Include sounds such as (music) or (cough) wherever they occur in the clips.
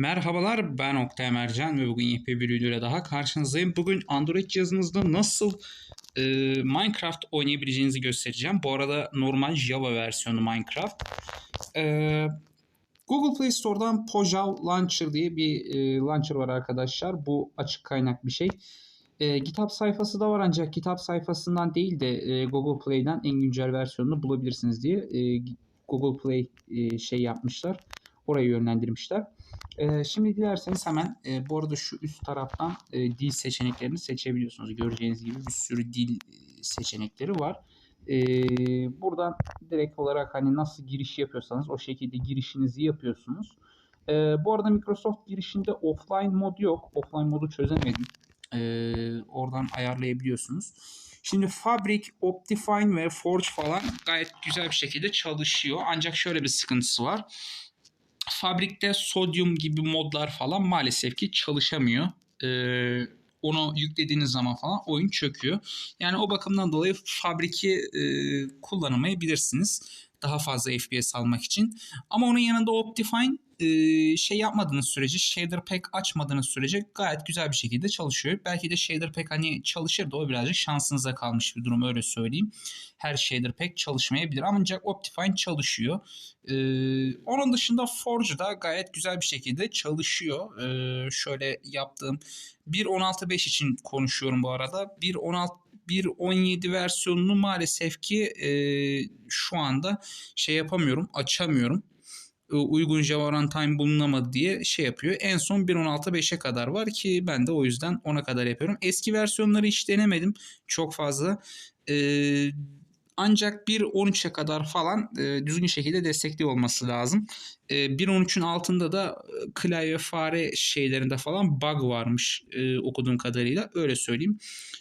Merhabalar ben Oktay Emercan ve bugün yepyeni bir videoyla daha karşınızdayım. Bugün Android cihazınızda nasıl e, Minecraft oynayabileceğinizi göstereceğim. Bu arada normal Java versiyonu Minecraft. E, Google Play Store'dan Pojav Launcher diye bir e, launcher var arkadaşlar. Bu açık kaynak bir şey. E, GitHub sayfası da var ancak GitHub sayfasından değil de e, Google Play'den en güncel versiyonunu bulabilirsiniz diye e, Google Play e, şey yapmışlar. Orayı yönlendirmişler. E, şimdi dilerseniz hemen e, bu arada şu üst taraftan e, dil seçeneklerini seçebiliyorsunuz. Göreceğiniz gibi bir sürü dil e, seçenekleri var. E, buradan direkt olarak hani nasıl giriş yapıyorsanız o şekilde girişinizi yapıyorsunuz. E, bu arada Microsoft girişinde offline mod yok. Offline modu çözemedim. Oradan ayarlayabiliyorsunuz. Şimdi Fabric, Optifine ve Forge falan gayet güzel bir şekilde çalışıyor. Ancak şöyle bir sıkıntısı var. Fabrikte sodyum gibi modlar falan maalesef ki çalışamıyor. Ee, onu yüklediğiniz zaman falan oyun çöküyor. Yani o bakımdan dolayı Fabrik'i e, kullanamayabilirsiniz. Daha fazla FPS almak için. Ama onun yanında Optifine e, şey yapmadığınız sürece shader pack açmadığınız sürece gayet güzel bir şekilde çalışıyor. Belki de shader pack hani çalışır da o birazcık şansınıza kalmış bir durum öyle söyleyeyim. Her shader pack çalışmayabilir ancak Optifine çalışıyor. E, onun dışında Forge da gayet güzel bir şekilde çalışıyor. E, şöyle yaptığım 1.16.5 için konuşuyorum bu arada. 1.16 1.17 versiyonunu maalesef ki e, şu anda şey yapamıyorum, açamıyorum. E, uygun Java Runtime bulunamadı diye şey yapıyor. En son 1.16.5'e kadar var ki ben de o yüzden ona kadar yapıyorum. Eski versiyonları hiç denemedim çok fazla. Ee, ancak 1.13'e kadar falan e, düzgün şekilde destekli olması lazım. E, 1.13'ün altında da e, klavye fare şeylerinde falan bug varmış e, okuduğum kadarıyla öyle söyleyeyim.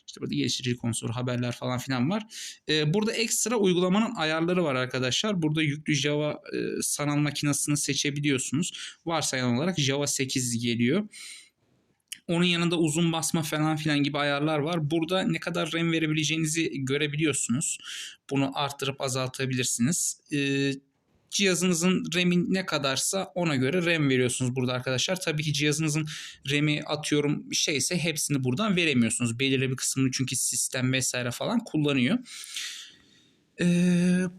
İşte burada geliştirici konsol haberler falan filan var. E, burada ekstra uygulamanın ayarları var arkadaşlar. Burada yüklü Java e, sanal makinesini seçebiliyorsunuz. Varsayılan olarak Java 8 geliyor. Onun yanında uzun basma falan filan gibi ayarlar var. Burada ne kadar RAM verebileceğinizi görebiliyorsunuz. Bunu arttırıp azaltabilirsiniz. Ee, cihazınızın RAM'i ne kadarsa ona göre RAM veriyorsunuz burada arkadaşlar. Tabii ki cihazınızın RAM'i atıyorum şeyse hepsini buradan veremiyorsunuz. Belirli bir kısmını çünkü sistem vesaire falan kullanıyor.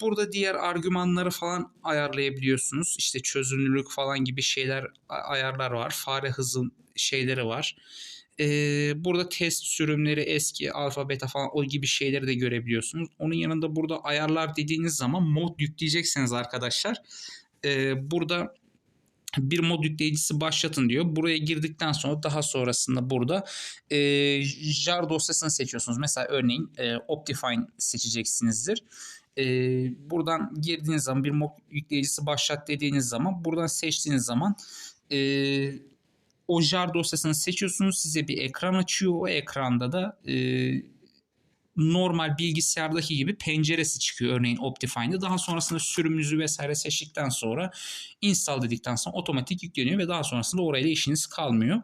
Burada diğer argümanları falan ayarlayabiliyorsunuz. İşte çözünürlük falan gibi şeyler ayarlar var. Fare hızı şeyleri var. Ee, burada test sürümleri eski alfa beta falan o gibi şeyleri de görebiliyorsunuz. Onun yanında burada ayarlar dediğiniz zaman mod yükleyeceksiniz arkadaşlar. Ee, burada bir mod yükleyicisi başlatın diyor. Buraya girdikten sonra daha sonrasında burada e, jar dosyasını seçiyorsunuz. Mesela örneğin e, Optifine seçeceksinizdir. E, buradan girdiğiniz zaman bir mod yükleyicisi başlat dediğiniz zaman buradan seçtiğiniz zaman e, o jar dosyasını seçiyorsunuz. Size bir ekran açıyor. O ekranda da e, normal bilgisayardaki gibi penceresi çıkıyor örneğin Optifine'de. Daha sonrasında sürümünüzü vesaire seçtikten sonra install dedikten sonra otomatik yükleniyor ve daha sonrasında orayla işiniz kalmıyor.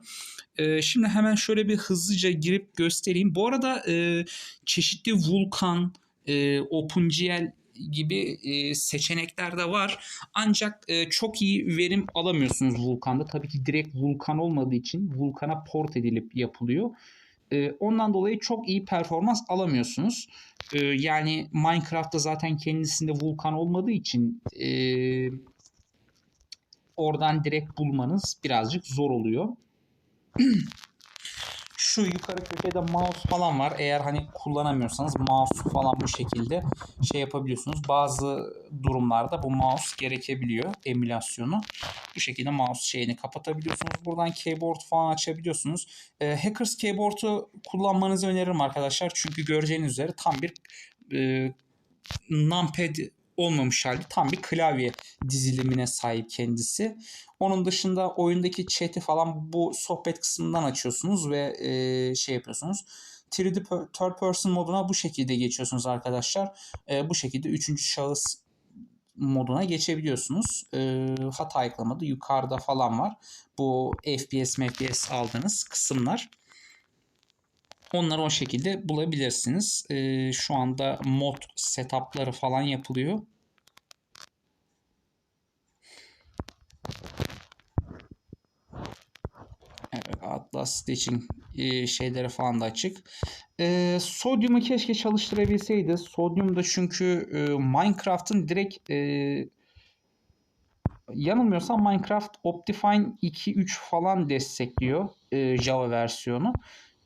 Ee, şimdi hemen şöyle bir hızlıca girip göstereyim. Bu arada e, çeşitli Vulkan, e, OpenGL gibi e, seçenekler de var. Ancak e, çok iyi verim alamıyorsunuz Vulkan'da. Tabii ki direkt Vulkan olmadığı için Vulkan'a port edilip yapılıyor. E, ondan dolayı çok iyi performans alamıyorsunuz. E, yani Minecraft'ta zaten kendisinde Vulkan olmadığı için e, oradan direkt bulmanız birazcık zor oluyor. (clears throat) şu yukarı köşede mouse falan var. Eğer hani kullanamıyorsanız mouse falan bu şekilde şey yapabiliyorsunuz. Bazı durumlarda bu mouse gerekebiliyor emülasyonu. Bu şekilde mouse şeyini kapatabiliyorsunuz. Buradan keyboard falan açabiliyorsunuz. E, Hackers keyboard'u kullanmanızı öneririm arkadaşlar. Çünkü göreceğiniz üzere tam bir e, numpad olmamış halde tam bir klavye dizilimine sahip kendisi. Onun dışında oyundaki chat'i falan bu sohbet kısmından açıyorsunuz ve e, şey yapıyorsunuz. 3D third person moduna bu şekilde geçiyorsunuz arkadaşlar. E, bu şekilde üçüncü şahıs moduna geçebiliyorsunuz. E, hata ayıklamadı yukarıda falan var. Bu FPS FPS aldığınız kısımlar. Onları o şekilde bulabilirsiniz. E, şu anda mod setupları falan yapılıyor. stitching e, şeyleri falan da açık. E, Sodium'u keşke çalıştırabilseydi. Sodium da çünkü e, Minecraft'ın direkt e, yanılmıyorsam Minecraft Optifine 2.3 falan destekliyor e, Java versiyonu.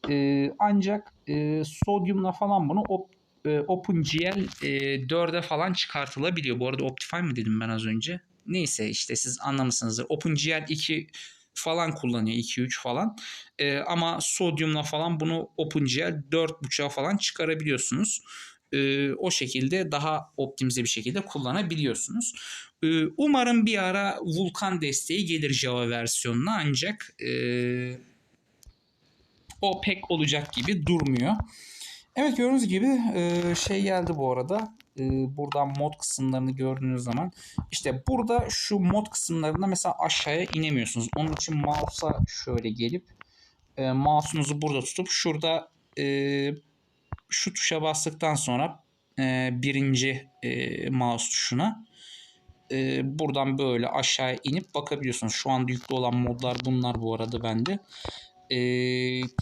E, ancak e, Sodium'la falan bunu op, e, OpenGL e, 4'e falan çıkartılabiliyor. Bu arada Optifine mi dedim ben az önce? Neyse işte siz anlamışsınızdır. OpenGL 2 falan kullanıyor 2-3 falan. E, ama Sodium'la falan bunu OpenGL 4.5'a falan çıkarabiliyorsunuz. E, o şekilde daha optimize bir şekilde kullanabiliyorsunuz. E, umarım bir ara Vulkan desteği gelir Java versiyonuna ancak e, o pek olacak gibi durmuyor. Evet gördüğünüz gibi e, şey geldi bu arada. E, buradan mod kısımlarını gördüğünüz zaman işte burada şu mod kısımlarında mesela aşağıya inemiyorsunuz. Onun için mouse'a şöyle gelip e, mouse'unuzu burada tutup şurada e, şu tuşa bastıktan sonra birinci e, mouse tuşuna buradan böyle aşağıya inip bakabiliyorsunuz. Şu anda yüklü olan modlar bunlar bu arada bende. E,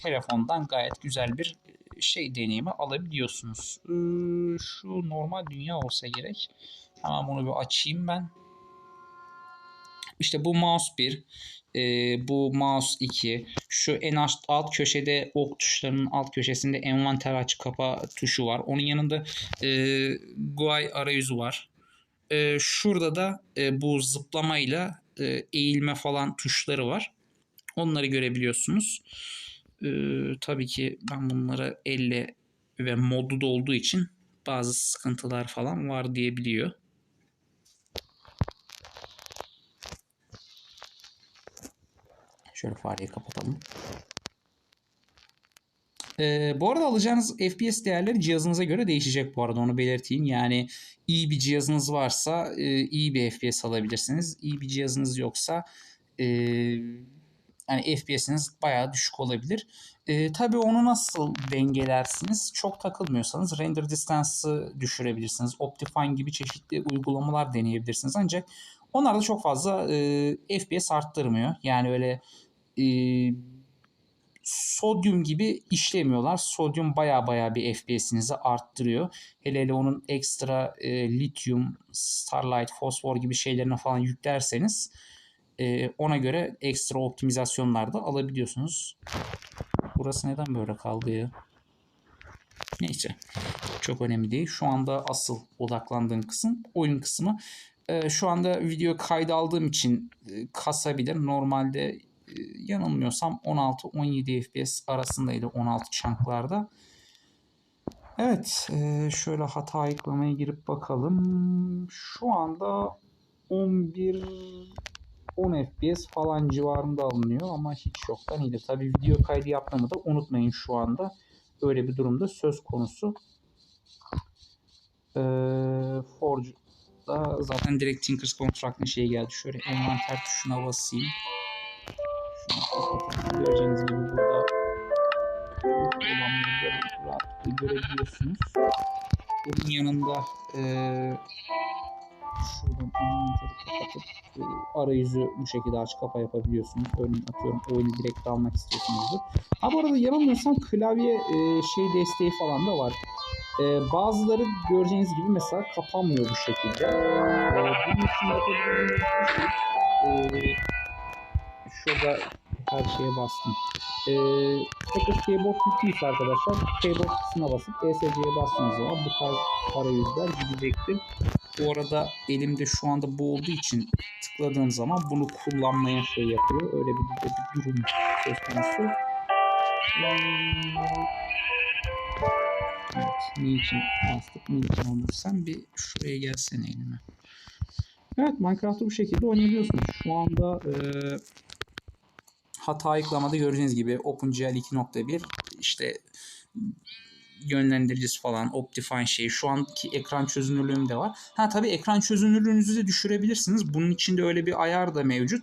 telefondan gayet güzel bir şey deneyimi alabiliyorsunuz. Ee, şu normal dünya olsa gerek. Hemen bunu bir açayım ben. İşte bu mouse 1, e, bu mouse 2, şu en alt, alt köşede ok tuşlarının alt köşesinde envanter aç kapa tuşu var. Onun yanında e, GUI arayüzü var. E, şurada da e, bu zıplamayla e, eğilme falan tuşları var. Onları görebiliyorsunuz. Ee, tabii ki ben bunları elle ve modlu da olduğu için bazı sıkıntılar falan var diyebiliyor. Şöyle fareyi kapatalım. Ee, bu arada alacağınız FPS değerleri cihazınıza göre değişecek bu arada onu belirteyim. Yani iyi bir cihazınız varsa e, iyi bir FPS alabilirsiniz. İyi bir cihazınız yoksa e, yani FPS'iniz bayağı düşük olabilir. E, tabii onu nasıl dengelersiniz? Çok takılmıyorsanız render distance'ı düşürebilirsiniz. Optifine gibi çeşitli uygulamalar deneyebilirsiniz. Ancak onlar da çok fazla e, FPS arttırmıyor. Yani öyle e, sodyum gibi işlemiyorlar. Sodyum baya baya bir FPS'inizi arttırıyor. Hele hele onun ekstra e, lityum, starlight, fosfor gibi şeylerine falan yüklerseniz e, ona göre ekstra optimizasyonlar da alabiliyorsunuz. Burası neden böyle kaldı ya? Neyse. Çok önemli değil. Şu anda asıl odaklandığım kısım oyun kısmı. E, şu anda video kaydı aldığım için e, kasabilir. Normalde e, yanılmıyorsam 16-17 FPS arasındaydı 16 çanklarda. Evet. E, şöyle hata ayıklamaya girip bakalım. Şu anda 11 10 FPS falan civarında alınıyor ama hiç yoktan iyidir. Tabi video kaydı yapmamı da unutmayın şu anda. Öyle bir durumda söz konusu. Ee, Forge'da zaten direkt Tinkers Construct'ın şeyi geldi. Şöyle envanter tuşuna basayım. Göreceğiniz gibi burada olanları görebiliyorsunuz. Bunun yanında e, şuradan envanteri kapatıp e, arayüzü bu şekilde aç kapa yapabiliyorsunuz. Örneğin atıyorum oyunu direkt almak istiyorsunuzdur. Ha bu arada yanılmıyorsam klavye e, şey desteği falan da var. E, bazıları göreceğiniz gibi mesela kapanmıyor bu şekilde. E, bunun için yapabileceğiniz şey e, şurada her şeye bastım. E, tekrar keyboard yüklüyse arkadaşlar keyboard kısmına basıp ESC'ye bastığınız zaman bu tarz arayüzler gidecektir. Bu arada elimde şu anda bu olduğu için tıkladığım zaman bunu kullanmaya şey yapıyor. Öyle bir, bir, bir durum söz konusu. Evet, niçin bastık, niçin olursan bir şuraya gelsene elime. Evet, Minecraft'ı bu şekilde oynayabiliyorsunuz. Şu anda e, hata ayıklamada gördüğünüz gibi OpenGL 2.1 işte yönlendiricisi falan, Optifine şeyi. Şu anki ekran çözünürlüğüm de var. Ha tabii ekran çözünürlüğünüzü de düşürebilirsiniz. Bunun içinde öyle bir ayar da mevcut.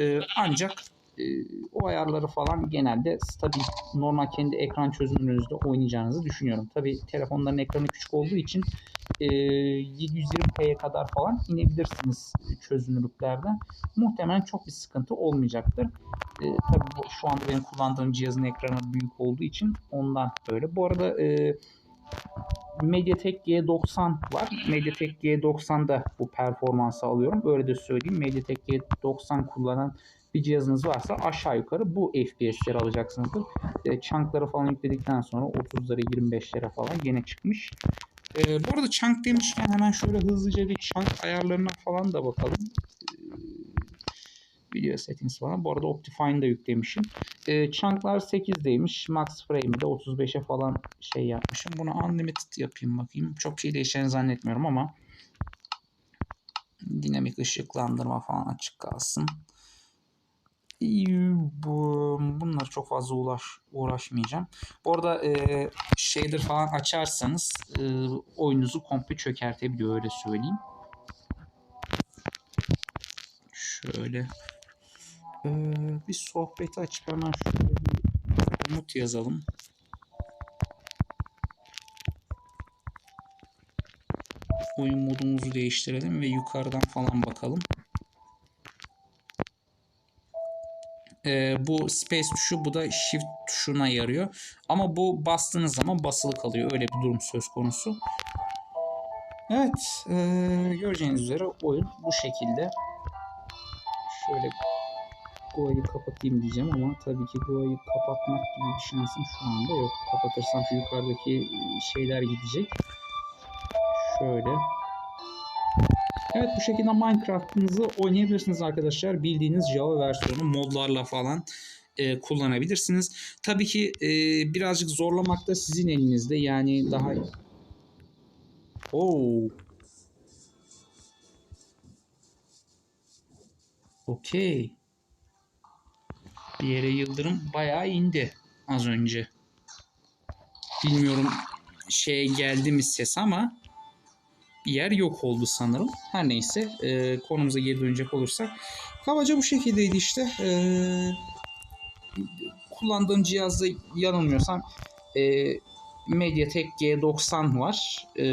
Ee, ancak e, o ayarları falan genelde stabil normal kendi ekran çözünürlüğünüzde oynayacağınızı düşünüyorum. Tabi telefonların ekranı küçük olduğu için e, 720p'ye kadar falan inebilirsiniz çözünürlüklerde. Muhtemelen çok bir sıkıntı olmayacaktır. E, tabii şu anda benim kullandığım cihazın ekranı büyük olduğu için ondan böyle. Bu arada e, Mediatek G90 var. Mediatek G90'da bu performansı alıyorum. Böyle de söyleyeyim. Mediatek G90 kullanan bir cihazınız varsa aşağı yukarı bu FPS'leri alacaksınızdır. E, chunk'ları falan yükledikten sonra 30'lara 25'lere falan gene çıkmış. E, bu arada chunk demişken hemen şöyle hızlıca bir chunk ayarlarına falan da bakalım. E, video settings falan. Bu arada Optifine'ı da yüklemişim. E, chunk'lar 8'deymiş. Max frame'i de 35'e falan şey yapmışım. Bunu unlimited yapayım bakayım. Çok şey değişeceğini zannetmiyorum ama dinamik ışıklandırma falan açık kalsın. Bu, bunları çok fazla uğraş, uğraşmayacağım. Bu arada e, shader falan açarsanız e, oyununuzu komple çökertebiliyor öyle söyleyeyim. Şöyle e, bir sohbeti açıp hemen şöyle bir umut yazalım. Oyun modumuzu değiştirelim ve yukarıdan falan bakalım. E, bu space tuşu bu da shift tuşuna yarıyor. Ama bu bastığınız zaman basılı kalıyor. Öyle bir durum söz konusu. Evet. E, göreceğiniz üzere oyun bu şekilde. Şöyle Goa'yı kapatayım diyeceğim ama tabii ki Goa'yı kapatmak gibi bir şansım şu anda yok. Kapatırsam şu yukarıdaki şeyler gidecek. Şöyle. Evet bu şekilde Minecraft'ınızı oynayabilirsiniz arkadaşlar. Bildiğiniz Java versiyonu modlarla falan e, kullanabilirsiniz. Tabii ki e, birazcık zorlamak da sizin elinizde. Yani daha... Oo. Okey. Bir yere yıldırım bayağı indi az önce. Bilmiyorum şey geldi mi ses ama yer yok oldu sanırım. Her neyse e, konumuza geri dönecek olursak. Kabaca bu şekildeydi işte. E, kullandığım cihazda yanılmıyorsam e, Mediatek G90 var. E,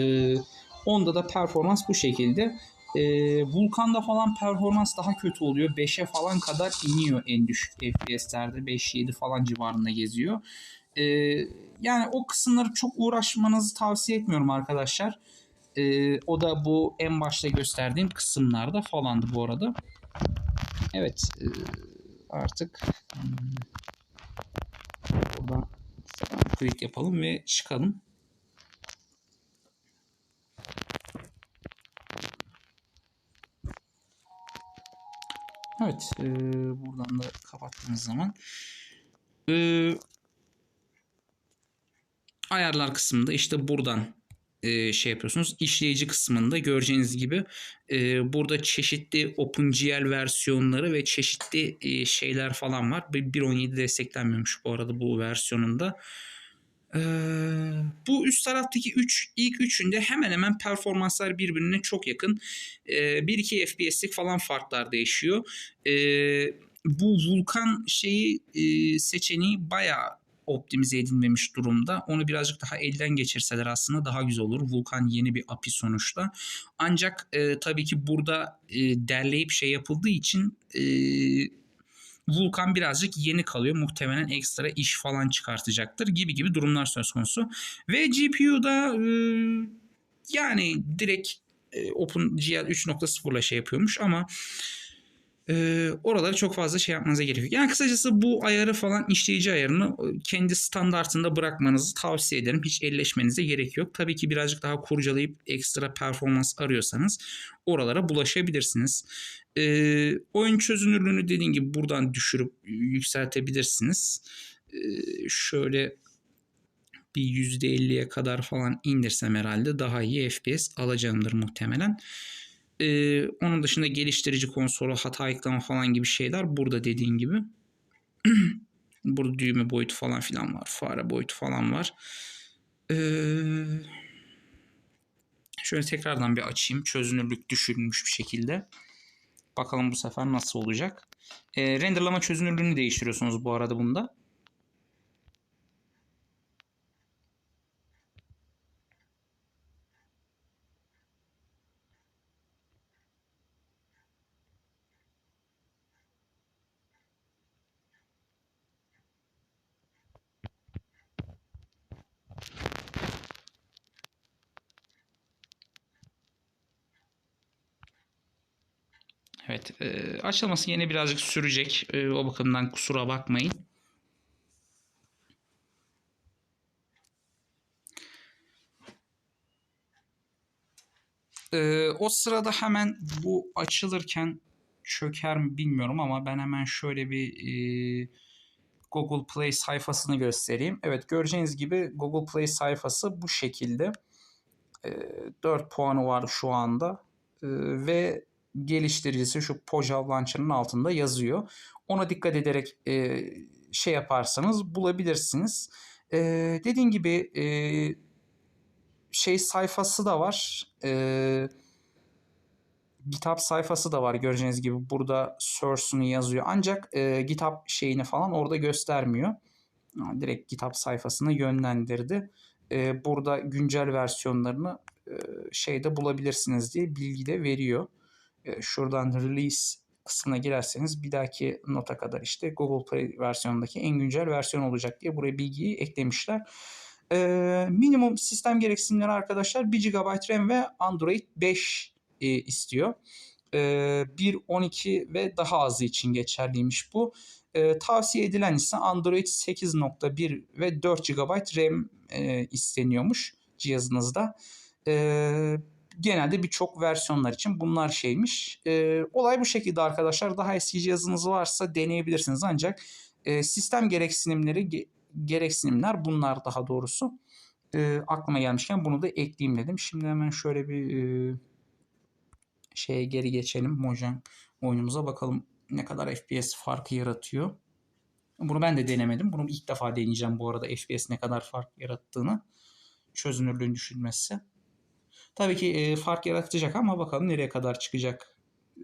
onda da performans bu şekilde. E, Vulkan'da falan performans daha kötü oluyor. 5'e falan kadar iniyor en düşük FPS'lerde. 5-7 falan civarında geziyor. E, yani o kısımları çok uğraşmanızı tavsiye etmiyorum arkadaşlar. E, o da bu en başta gösterdiğim kısımlarda falandı bu arada. Evet e, artık hmm, buradan click yapalım ve çıkalım. Evet e, buradan da kapattığımız zaman e, ayarlar kısmında işte buradan e, şey yapıyorsunuz. İşleyici kısmında göreceğiniz gibi e, burada çeşitli OpenGL versiyonları ve çeşitli e, şeyler falan var. 1.17 desteklenmiyormuş bu arada bu versiyonunda. Ee, bu üst taraftaki 3 ilk üçünde hemen hemen performanslar birbirine çok yakın. Ee, 1-2 FPS'lik falan farklar değişiyor. Ee, bu Vulkan şeyi e, seçeneği bayağı optimize edilmemiş durumda. Onu birazcık daha elden geçirseler aslında daha güzel olur. Vulkan yeni bir API sonuçta. Ancak e, tabii ki burada e, derleyip şey yapıldığı için e, Vulkan birazcık yeni kalıyor. Muhtemelen ekstra iş falan çıkartacaktır gibi gibi durumlar söz konusu. Ve GPU'da e, yani direkt e, OpenGL 3.0 ile şey yapıyormuş ama e, oraları çok fazla şey yapmanıza gerek yok. Yani kısacası bu ayarı falan işleyici ayarını kendi standartında bırakmanızı tavsiye ederim. Hiç elleşmenize gerek yok. Tabii ki birazcık daha kurcalayıp ekstra performans arıyorsanız oralara bulaşabilirsiniz. E, oyun çözünürlüğünü dediğim gibi buradan düşürüp yükseltebilirsiniz. E, şöyle bir %50'ye kadar falan indirsem herhalde daha iyi FPS alacağımdır muhtemelen. Ee, onun dışında geliştirici konsolu, hata ekleme falan gibi şeyler burada dediğin gibi. (clears throat) burada düğme boyutu falan filan var. Fare boyutu falan var. Ee, şöyle tekrardan bir açayım. Çözünürlük düşürülmüş bir şekilde. Bakalım bu sefer nasıl olacak. E, renderlama çözünürlüğünü değiştiriyorsunuz bu arada bunda. Evet. E, açılması yine birazcık sürecek. E, o bakımdan kusura bakmayın. E, o sırada hemen bu açılırken çöker mi bilmiyorum ama ben hemen şöyle bir e, Google Play sayfasını göstereyim. Evet göreceğiniz gibi Google Play sayfası bu şekilde. E, 4 puanı var şu anda. E, ve geliştiricisi şu Pojav Launcher'ın altında yazıyor. Ona dikkat ederek e, şey yaparsanız bulabilirsiniz. E, dediğim gibi e, şey sayfası da var. E, GitHub sayfası da var göreceğiniz gibi burada source'unu yazıyor. Ancak e, GitHub şeyini falan orada göstermiyor. Direkt GitHub sayfasına yönlendirdi. E, burada güncel versiyonlarını e, şeyde bulabilirsiniz diye bilgi de veriyor. E, şuradan release kısmına girerseniz bir dahaki nota kadar işte Google Play versiyonundaki en güncel versiyon olacak diye buraya bilgiyi eklemişler. Ee, minimum sistem gereksinimleri arkadaşlar 1 GB RAM ve Android 5 e, istiyor. Ee, 1, 12 ve daha azı için geçerliymiş bu. Ee, tavsiye edilen ise Android 8.1 ve 4 GB RAM e, isteniyormuş cihazınızda. Ee, genelde birçok versiyonlar için bunlar şeymiş. E, olay bu şekilde arkadaşlar. Daha eski cihazınız varsa deneyebilirsiniz ancak e, sistem gereksinimleri ge, gereksinimler bunlar daha doğrusu. E, aklıma gelmişken bunu da ekleyeyim dedim. Şimdi hemen şöyle bir e, şeye geri geçelim. Mojang oyunumuza bakalım ne kadar FPS farkı yaratıyor. Bunu ben de denemedim. Bunu ilk defa deneyeceğim bu arada FPS ne kadar fark yarattığını. Çözünürlüğün düşülmesi. Tabii ki e, fark yaratacak ama bakalım nereye kadar çıkacak. E,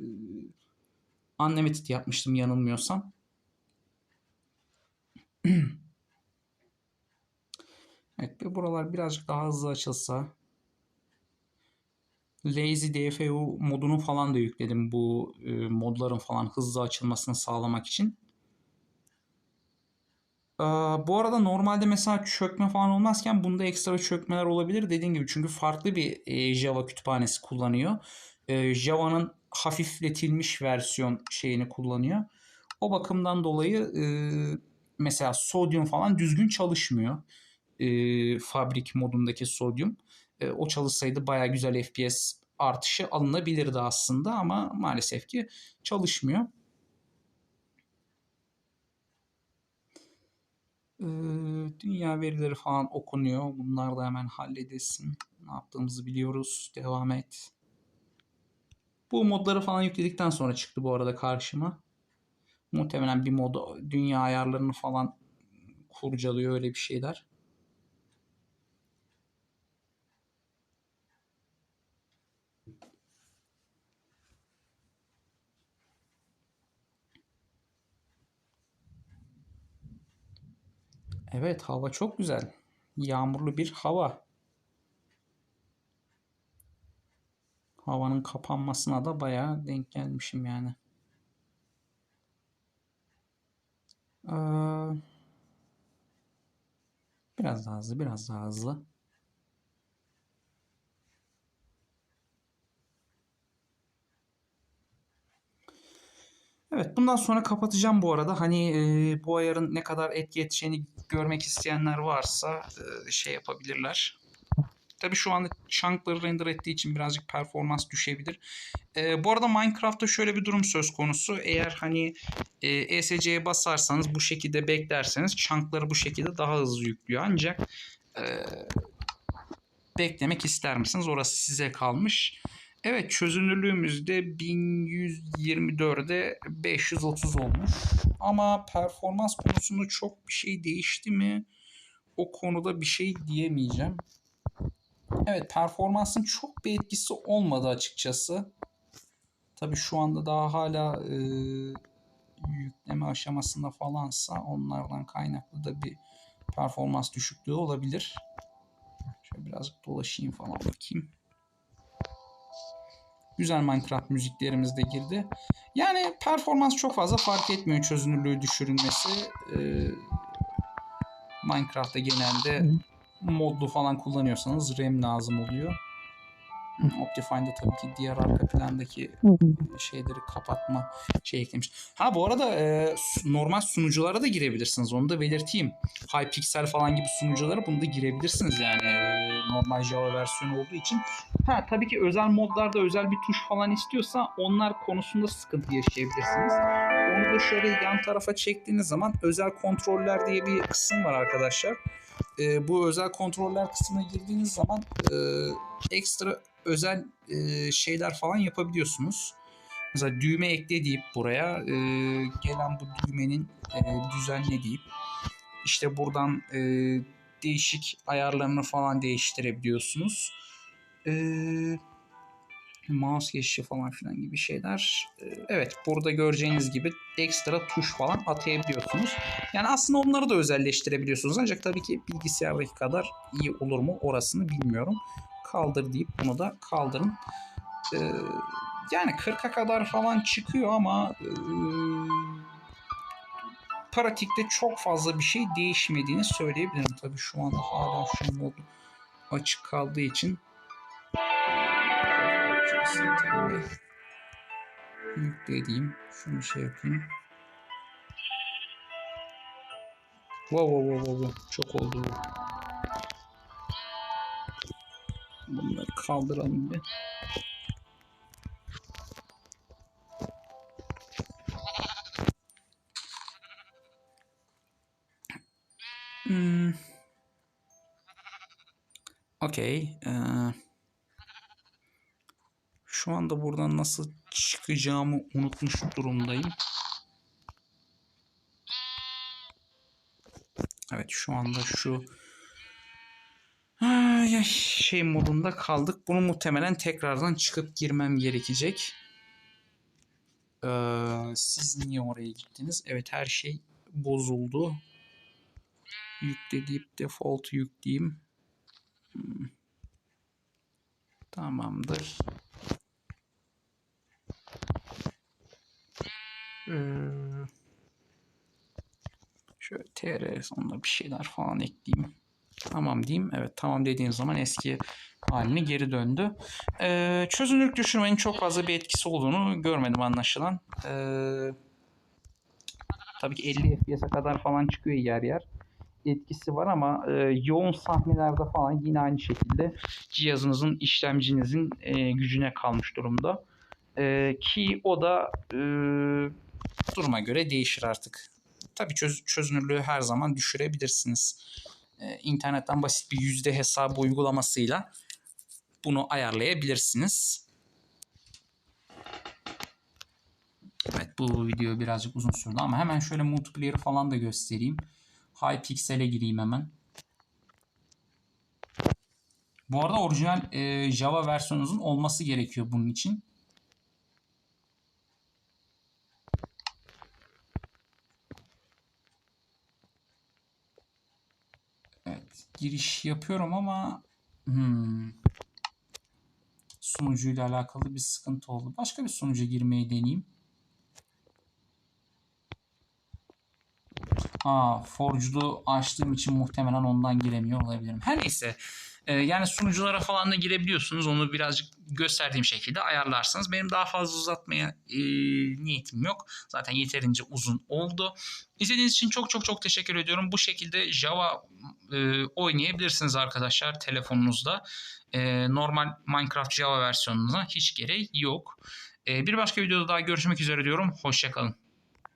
Unlimited yapmıştım yanılmıyorsam. (clears throat) evet buralar birazcık daha hızlı açılsa. Lazy DFU modunu falan da yükledim bu e, modların falan hızlı açılmasını sağlamak için. Bu arada normalde mesela çökme falan olmazken bunda ekstra çökmeler olabilir dediğim gibi çünkü farklı bir Java kütüphanesi kullanıyor. Java'nın hafifletilmiş versiyon şeyini kullanıyor. O bakımdan dolayı mesela Sodium falan düzgün çalışmıyor. fabrik modundaki Sodium. o çalışsaydı baya güzel FPS artışı alınabilirdi aslında ama maalesef ki çalışmıyor. Dünya verileri falan okunuyor. Bunlar da hemen halledilsin. Ne yaptığımızı biliyoruz. Devam et. Bu modları falan yükledikten sonra çıktı bu arada karşıma. Muhtemelen bir mod dünya ayarlarını falan kurcalıyor öyle bir şeyler. Evet hava çok güzel. Yağmurlu bir hava. Havanın kapanmasına da bayağı denk gelmişim yani. Ee, biraz daha hızlı, biraz daha hızlı. Evet bundan sonra kapatacağım bu arada. Hani e, bu ayarın ne kadar etki edeceğini görmek isteyenler varsa e, şey yapabilirler. Tabi şu anda chunkları render ettiği için birazcık performans düşebilir. E, bu arada Minecraft'ta şöyle bir durum söz konusu. Eğer hani e, ESC'ye basarsanız bu şekilde beklerseniz chunkları bu şekilde daha hızlı yüklüyor. Ancak e, beklemek ister misiniz? Orası size kalmış. Evet çözünürlüğümüz de 1124'e 530 olmuş. Ama performans konusunda çok bir şey değişti mi? O konuda bir şey diyemeyeceğim. Evet performansın çok bir etkisi olmadı açıkçası. Tabii şu anda daha hala e, yükleme aşamasında falansa onlardan kaynaklı da bir performans düşüklüğü olabilir. Şöyle birazcık dolaşayım falan bakayım. Güzel Minecraft müziklerimiz de girdi. Yani performans çok fazla fark etmiyor çözünürlüğü düşürülmesi. Ee, Minecraft'ta genelde modlu falan kullanıyorsanız RAM lazım oluyor. Optifine'da tabii ki diğer arka plandaki şeyleri kapatma şey eklemiş. Ha bu arada e, normal sunuculara da girebilirsiniz. Onu da belirteyim. Hypixel falan gibi sunuculara bunu da girebilirsiniz yani. Normal Java versiyonu olduğu için. Ha tabii ki özel modlarda özel bir tuş falan istiyorsa onlar konusunda sıkıntı yaşayabilirsiniz. Onu da şöyle yan tarafa çektiğiniz zaman özel kontroller diye bir kısım var arkadaşlar. E, bu özel kontroller kısmına girdiğiniz zaman e, ekstra özel e, şeyler falan yapabiliyorsunuz. Mesela düğme ekle deyip buraya e, gelen bu düğmenin e, düzenle deyip işte buradan e, değişik ayarlarını falan değiştirebiliyorsunuz. E, mouse geçişi falan filan gibi şeyler. E, evet burada göreceğiniz gibi ekstra tuş falan atayabiliyorsunuz. Yani aslında onları da özelleştirebiliyorsunuz. Ancak tabii ki bilgisayardaki kadar iyi olur mu orasını bilmiyorum. Kaldır deyip bunu da kaldırın. Ee, yani 40'a kadar falan çıkıyor ama e, pratikte çok fazla bir şey değişmediğini söyleyebilirim. Tabii şu anda hala şu mod açık kaldığı için yüklediğim şunu şey yapayım. Wow wow wow wow. çok oldu. bu. Bunları kaldıralım bir. Okey. ee, şu anda buradan nasıl çıkacağımı unutmuş durumdayım. Evet şu anda şu şey modunda kaldık. Bunu muhtemelen tekrardan çıkıp girmem gerekecek. Ee, siz niye oraya gittiniz? Evet her şey bozuldu. Yükle deyip default yükleyeyim. Tamamdır. Ee, şöyle tr sonuna bir şeyler falan ekleyeyim. Tamam diyeyim. Evet tamam dediğim zaman eski haline geri döndü. Ee, çözünürlük düşürmenin çok fazla bir etkisi olduğunu görmedim anlaşılan. Ee, tabii ki 50 FPS'e kadar falan çıkıyor yer yer. Etkisi var ama e, yoğun sahnelerde falan yine aynı şekilde cihazınızın işlemcinizin e, gücüne kalmış durumda. E, ki o da e, duruma göre değişir artık. Tabii çöz, çözünürlüğü her zaman düşürebilirsiniz e, internetten basit bir yüzde hesabı uygulamasıyla bunu ayarlayabilirsiniz. Evet bu video birazcık uzun sürdü ama hemen şöyle multiplayer'ı falan da göstereyim. Hypixel'e gireyim hemen. Bu arada orijinal e, Java versiyonunuzun olması gerekiyor bunun için. Evet, giriş yapıyorum ama hmm, sunucuyla alakalı bir sıkıntı oldu. Başka bir sunuca girmeyi deneyeyim. Aa, Forge'lu açtığım için muhtemelen ondan giremiyor olabilirim. Her neyse. e, yani sunuculara falan da girebiliyorsunuz. Onu birazcık gösterdiğim şekilde ayarlarsınız. Benim daha fazla uzatmaya e, niyetim yok. Zaten yeterince uzun oldu. İzlediğiniz için çok çok çok teşekkür ediyorum. Bu şekilde Java e, oynayabilirsiniz arkadaşlar telefonunuzda. E, normal Minecraft Java versiyonuna hiç gerek yok. E, bir başka videoda daha görüşmek üzere diyorum. Hoşçakalın.